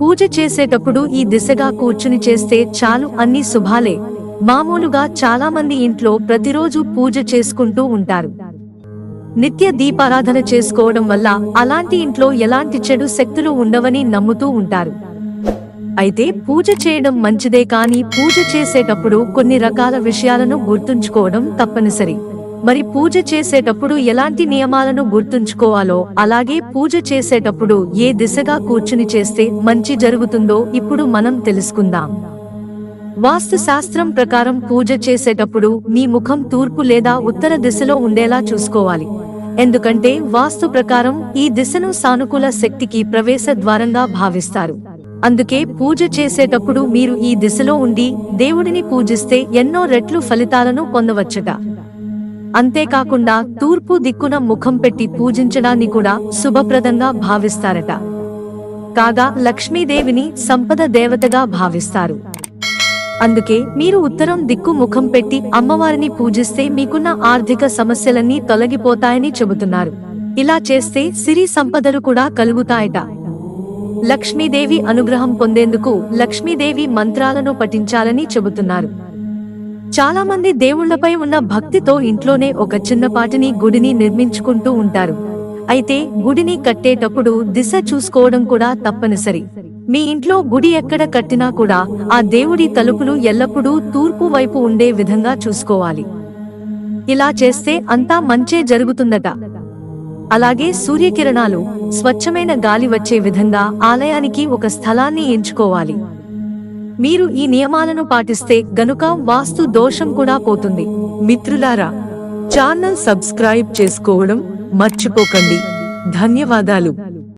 పూజ చేసేటప్పుడు ఈ దిశగా కూర్చుని చేస్తే చాలు అన్ని శుభాలే. మామూలుగా చాలా మంది ఇంట్లో ప్రతిరోజు పూజ చేసుకుంటూ ఉంటారు. నిత్య దీపారాధన చేసుకోవడం వల్ల అలాంటి ఇంట్లో ఎలాంటి చెడు శక్తులు ఉండవని నమ్ముతూ ఉంటారు. అయితే పూజ చేయడం మంచిదే కానీ పూజ చేసేటప్పుడు కొన్ని రకాల విషయాలను గుర్తుంచుకోవడం తప్పనిసరి. మరి పూజ చేసేటప్పుడు ఎలాంటి నియమాలను గుర్తుంచుకోవాలో అలాగే పూజ చేసేటప్పుడు ఏ దిశగా కూర్చుని చేస్తే మంచి జరుగుతుందో ఇప్పుడు మనం తెలుసుకుందాం. వాస్తు శాస్త్రం ప్రకారం పూజ చేసేటప్పుడు మీ ముఖం తూర్పు లేదా ఉత్తర దిశలో ఉండేలా చూసుకోవాలి. ఎందుకంటే వాస్తు ప్రకారం ఈ దిశను సానుకూల శక్తికి ప్రవేశ ద్వారంగా భావిస్తారు. అందుకే పూజ చేసేటప్పుడు మీరు ఈ దిశలో ఉండి దేవుడిని పూజిస్తే ఎన్నో రెట్లు ఫలితాలను పొందవచ్చట. అంతేకాకుండా తూర్పు దిక్కున ముఖం పెట్టి పూజించడాన్ని కూడా శుభప్రదంగా భావిస్తారట. కాగా లక్ష్మీదేవిని సంపద దేవతగా భావిస్తారు. అందుకే మీరు ఉత్తరం దిక్కు ముఖం పెట్టి అమ్మవారిని పూజిస్తే మీకున్న ఆర్థిక సమస్యలన్నీ తొలగిపోతాయని చెబుతున్నారు. ఇలా చేస్తే సిరి సంపదలు కూడా కలుగుతాయట. లక్ష్మీదేవి అనుగ్రహం పొందేందుకు లక్ష్మీదేవి మంత్రాలను పఠించాలని చెబుతున్నారు. చాలా మంది దేవుళ్ళపై ఉన్న భక్తితో ఇంట్లోనే ఒక చిన్నపాటిని గుడిని నిర్మించుకుంటూ ఉంటారు. అయితే గుడిని కట్టేటప్పుడు దిశ చూసుకోవడం కూడా తప్పనిసరి. మీ ఇంట్లో గుడి ఎక్కడ కట్టినా కూడా ఆ దేవుడి తలుపులు ఎల్లప్పుడూ తూర్పు వైపు ఉండే విధంగా చూసుకోవాలి. ఇలా చేస్తే అంతా మంచే జరుగుతుందట. అలాగే సూర్యకిరణాలు స్వచ్ఛమైన గాలి వచ్చే విధంగా ఆలయానికి ఒక స్థలాన్ని ఎంచుకోవాలి. మీరు ఈ నియమాలను పాటిస్తే గనుక వాస్తు దోషం కూడా పోతుంది. మిత్రులారా ఛానల్ సబ్స్క్రైబ్ చేసుకోవడం మర్చిపోకండి. ధన్యవాదాలు.